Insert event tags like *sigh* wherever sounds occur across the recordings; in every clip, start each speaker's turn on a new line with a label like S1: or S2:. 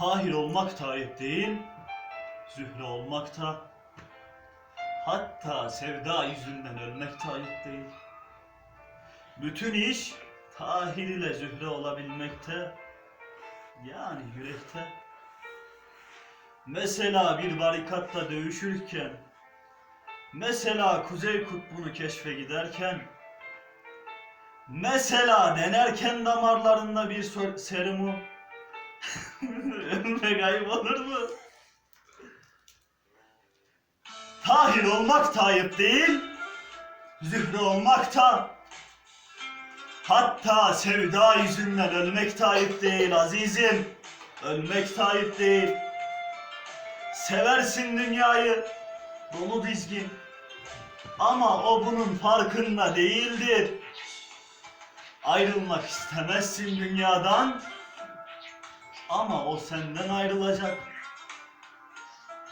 S1: Tahir olmak da değil, Zühre olmak da, hatta sevda yüzünden ölmek de değil. Bütün iş Tahir ile Zühre olabilmekte, yani yürekte. Mesela bir barikatta dövüşürken, mesela Kuzey Kutbu'nu keşfe giderken, mesela denerken damarlarında bir serumu, *laughs* ömre kaybolur mu? Tahir olmak da değil, Zühre olmak da, hatta sevda yüzünden ölmek de değil azizim, ölmek de değil. Seversin dünyayı, dolu dizgin, ama o bunun farkında değildir. Ayrılmak istemezsin dünyadan, ama o senden ayrılacak.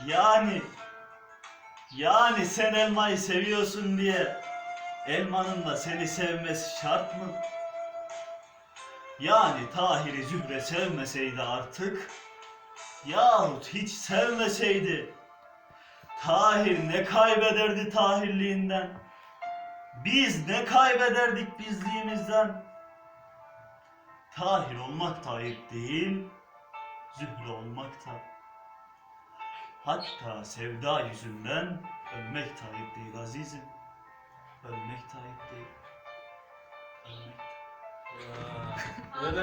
S1: Yani yani sen elmayı seviyorsun diye elmanın da seni sevmesi şart mı? Yani Tahir'i Zühre sevmeseydi artık yahut hiç sevmeseydi Tahir ne kaybederdi Tahirliğinden? Biz ne kaybederdik bizliğimizden? Tahir olmak da ayıp değil, Zühre olmak da. Hatta sevda yüzünden ölmek de ayıp değil azizim. Ölmek de ayıp değil. Ölmek.
S2: Öyle